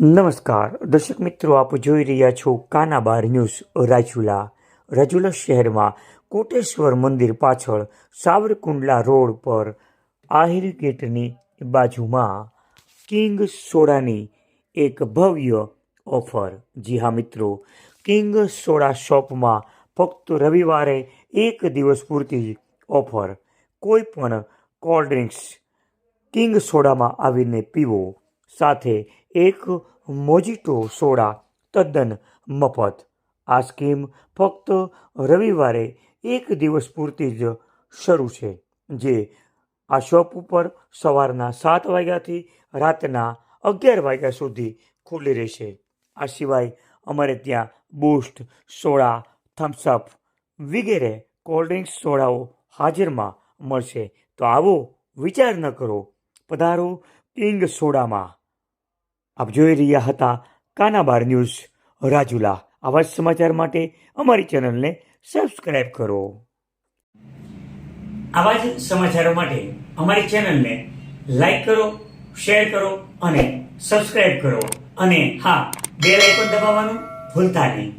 નમસ્કાર. દર્શક મિત્રો, આપ જોઈ રહ્યા છો કાનાબાર ન્યૂઝ, રાજુલા. રાજુલા શહેરમાં કોટેશ્વર મંદિર પાછળ સાવરકુંડલા રોડ પર આહિર ગેટની બાજુમાં કિંગ સોડાની એક ભવ્ય ઓફર. જી હા મિત્રો, કિંગ સોડા શોપમાં ફક્ત રવિવારે એક દિવસ પૂરતી ઓફર. કોઈ પણ કોલ્ડ ડ્રિંક્સ કિંગ સોડામાં આવીને પીવો. સાથે એક મોજીટો સોડા તદ્દન મફત. આ સ્કીમ ફક્ત રવિવારે એક દિવસ પૂરતી જ શરૂ છે, જે આ શોપ ઉપર સવારના સાત વાગ્યાથી રાતના અગિયાર વાગ્યા સુધી ખુલ્લી રહેશે. આ સિવાય અમારે ત્યાં બૂસ્ટ સોડા થમ્સઅપ વગેરે કોલ્ડ ડ્રિંક્સ સોડાઓ હાજરમાં મળશે. તો આવો વિચાર ન કરો. પધારો કિંગ સોડામાં. આપ જોઈ રહ્યા હતા કાનાબાર ન્યૂઝ. રાજુલા, આવા જ સમાચાર માટે અમારી ચેનલને સબસ્ક્રાઇબ કરો. આવા જ સમાચારો માટે અમારી ચેનલને લાઈક કરો, શેર કરો અને સબસ્ક્રાઇબ કરો. અને હા, બેલ આઇકોન દબાવવાનું ભૂલતા નહીં.